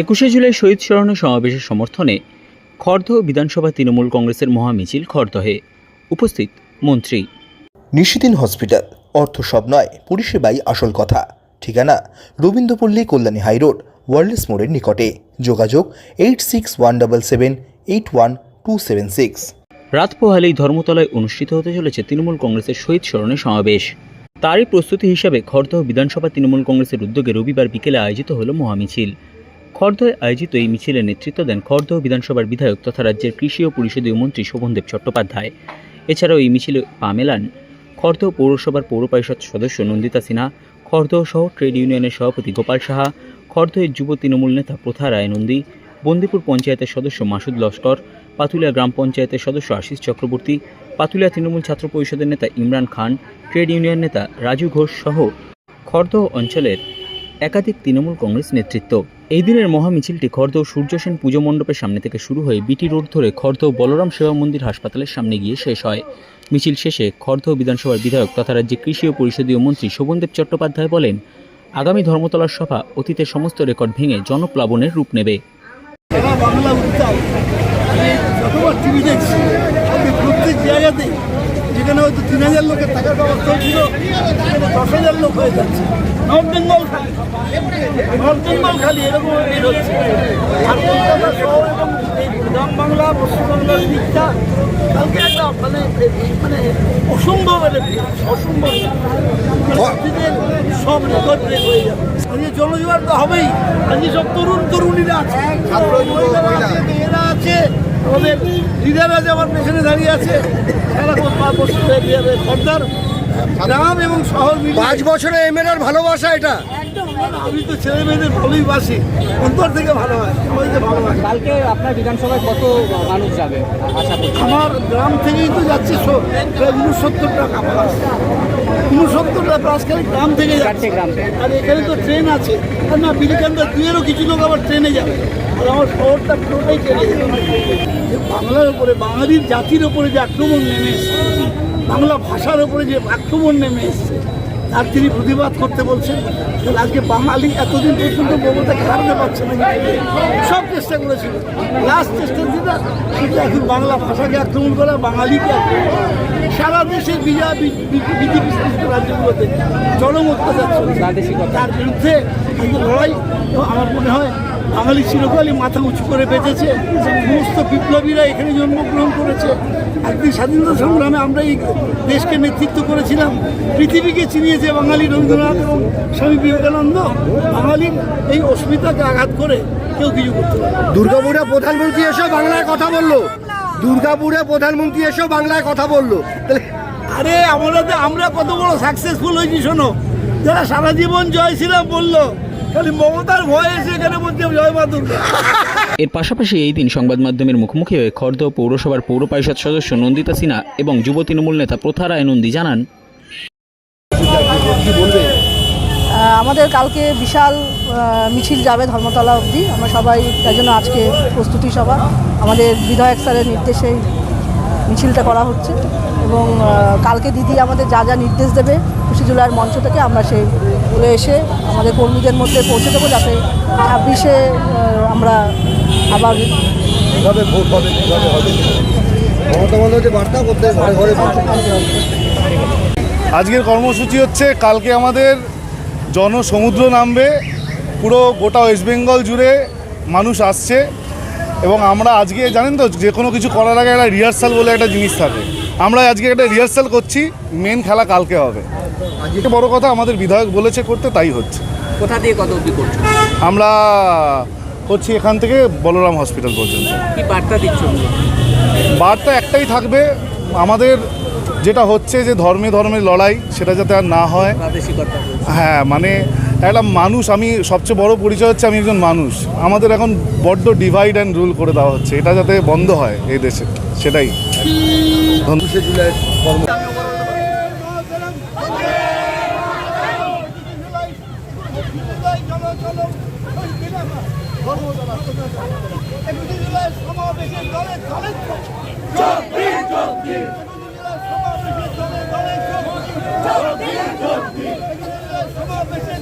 একুশে জুলাই শহীদ স্মরণে সমাবেশের সমর্থনে খড়দহ বিধানসভা তৃণমূল কংগ্রেসের মহামিছিল খড়দহে উপস্থিত মন্ত্রী। নিশিদিন হসপিটাল। অর্থ সব নয় পরিষেবাই আসল কথা। ঠিকানা রবীন্দ্রপল্লী কল্যাণী হাইরোড ওয়ার্ল্ডস মোড়ের নিকটে। যোগাযোগ eight six one double seven eight one two seven six. রাত পোহালেই ধর্মতলায় অনুষ্ঠিত হতে চলেছে তৃণমূল কংগ্রেসের শহীদ স্মরণে সমাবেশ। তারই প্রস্তুতি হিসাবে খড়দহ বিধানসভা তৃণমূল কংগ্রেসের উদ্যোগে রবিবার বিকেলে আয়োজিত হল মহামিছিল। খড়দহে আয়োজিত এই মিছিলে নেতৃত্ব দেন খড়দহ বিধানসভার বিধায়ক তথা রাজ্যের কৃষি ও পরিষদীয় মন্ত্রী শোভনদেব চট্টোপাধ্যায়। এছাড়াও এই মিছিলে পা মেলান খড়দহ পৌরসভার পৌর পরিষদ সদস্য নন্দিতা সিনহা খড়দহ সহ ট্রেড ইউনিয়নের সভাপতি গোপাল সাহা খড়দহের যুব তৃণমূল নেতা প্রথা রায় নন্দী, বন্দিপুর পঞ্চায়েতের সদস্য মাসুদ লস্কর, পাতুলিয়া গ্রাম পঞ্চায়েতের সদস্য আশিস চক্রবর্তী, পাতুলিয়া তৃণমূল ছাত্র পরিষদের নেতা ইমরান খান, ট্রেড ইউনিয়ন নেতা রাজু ঘোষ সহ খড়দহ অঞ্চলের একাধিক তৃণমূল কংগ্রেস নেতৃত্ব। এই দিনের মহামিছিলটি খড়দহ সূর্যসেন পুজো মণ্ডপের সামনে থেকে শুরু হয়ে বিটি রোড ধরে খড়দহ বলরাম সেবা মন্দির হাসপাতালের সামনে গিয়ে শেষ হয়। মিছিল শেষে খড়দহ বিধানসভার বিধায়ক তথা রাজ্যের কৃষি ও পরিষদীয় মন্ত্রী শোভনদেব চট্টোপাধ্যায় বলেন, আগামী ধর্মতলার সভা অতীতের সমস্ত রেকর্ড ভেঙে জনপ্লাবনের রূপ নেবে। প্রত্যেক জায়গাতে যেখানে হয়তো তিন হাজার লোকের থাকার ব্যবস্থা ছিল সেখানে দশ হাজার লোক হয়ে যাচ্ছে। নর্থ বেঙ্গল খালি। নর্থ বেঙ্গল খালি, এরকম হচ্ছে। বাংলা পশ্চিমবাংলার দিকটা কালকে একটা মানে মানে অসম্ভব। অসম্ভব সব রেকর্ড হয়ে যাবে। আজকে তো হবেই। আজকে সব তরুণ, তরুণীরা আছে। মেয়েরা আমাদের লিডার আছে আমার পেছনে দাঁড়িয়ে আছে সারা খর্দার গ্রাম এবং শহর মিলিয়ে। পাঁচ বছরে এমএলএর ভালোবাসা এটা? আমি তো ছেলে মেয়েদের ভালোই বাসি অন্তর থেকে ভালোবাসি সবাইকে ভালোবাসি কালকে আপনার বিধানসভায় কত মানুষ যাবে আশা করছি আমার গ্রাম থেকেই তো যাচ্ছে প্রায় উনসত্তরটা বাস উনসত্তরটা বাস গ্রাম থেকে যাচ্ছে। গ্রাম থেকে। আর এখানে তো ট্রেন আছে। আর না বিলিকান্দা দুয়েরও কিছু লোক আবার ট্রেনে যাবে। আর আমার শহরটা পুরোটাই যে বাংলার উপরে বাঙালির জাতির উপরে যে আক্রমণ নেমে এসছে বাংলা ভাষার উপরে যে আক্রমণ নেমে এসছে তার তিনি প্রতিবাদ করতে বলছেন আজকে বাঙালি এতদিন পর্যন্ত মমতাকে হারাতে পারছে না। সব চেষ্টা করেছিল। লাস্ট চেষ্টা যেটা সেটা এখন বাংলা ভাষাকে আক্রমণ করা বাঙালিকে আক্রমণ করা। সারা দেশে বিজেপি বিজেপি শাসিত রাজ্যগুলোতে চরম অত্যাচার চলছে। তার বিরুদ্ধে আজকে লড়াই তো আমার মনে হয় বাঙালি চিরকালই মাথা উঁচু করে বেঁচেছে সমস্ত বিপ্লবীরা এখানে জন্মগ্রহণ করেছে। একদিন স্বাধীনতা সংগ্রামে আমরা এই দেশকে নেতৃত্ব করেছিলাম। পৃথিবীকে চিনিয়েছে বাঙালি রবীন্দ্রনাথ এবং স্বামী বিবেকানন্দ বাঙালির এই অস্মিতাকে আঘাত করে কেউ কিছু করতে পারে দুর্গাপুরে প্রধানমন্ত্রী এসেও বাংলায় কথা বলল। দুর্গাপুরে প্রধানমন্ত্রী এসেও বাংলায় কথা বলল। তাহলে আরে আমরা তো আমরা কত বড় সাকসেসফুল হয়েছি শোনো। যারা সারা জীবন জয় শ্রীরাম বলল খালি মমতার ভয়ে এসে এখানে বলছে জয় মা দুর্গা। এর পাশাপাশি এই দিন সংবাদ মাধ্যমের মুখোমুখি হয়ে খড়দহ পৌরসভার পৌর পরিষদ সদস্য নন্দিতা সিনহা এবং যুব তৃণমূল নেতা প্রথা রায় নন্দী জানান আমাদের কালকে বিশাল মিছিল যাবে ধর্মতলা অবধি। আমরা সবাই তার জন্য আজকে প্রস্তুতি সভা। আমাদের বিধায়ক স্যারের নির্দেশেই মিছিলটা করা হচ্ছে এবং কালকে দিদি আমাদের যা যা নির্দেশ দেবে খুশি জুলাইয়ের মঞ্চ থেকে আমরা সেই বলে এসে আমাদের কর্মীদের মধ্যে পৌঁছে দেবো যাতে ছাব্বিশে আমরা আবার আজকের কর্মসূচি হচ্ছে কালকে আমাদের জনসমুদ্র নামবে পুরো গোটা ওয়েস্ট বেঙ্গল জুড়ে মানুষ আসছে। এবং আমরা আজকে জানেন তো যে কোনো কিছু করার আগে একটা রিহার্সাল বলে একটা জিনিস থাকে। আমরা আজকে একটা রিহার্সাল করছি মেন খেলা কালকে হবে। আজকে বড় কথা আমাদের বিধায়ক বলেছে করতে তাই হচ্ছে। কোথা দিয়ে কত অবধি করছেন আমরা করছি এখান থেকে বলরাম হসপিটাল পর্যন্ত। কি বার্তা দিচ্ছেন বার্তা একটাই থাকবে আমাদের যেটা হচ্ছে যে ধর্মে ধর্মের লড়াই সেটা যাতে আর না হয়। হ্যাঁ মানে একটা মানুষ, আমি সবচেয়ে বড় পরিচয় হচ্ছে আমি একজন মানুষ। আমাদের এখন বড্ড ডিভাইড অ্যান্ড রুল করে দেওয়া হচ্ছে, এটা যাতে বন্ধ হয় এই দেশে, সেটাই।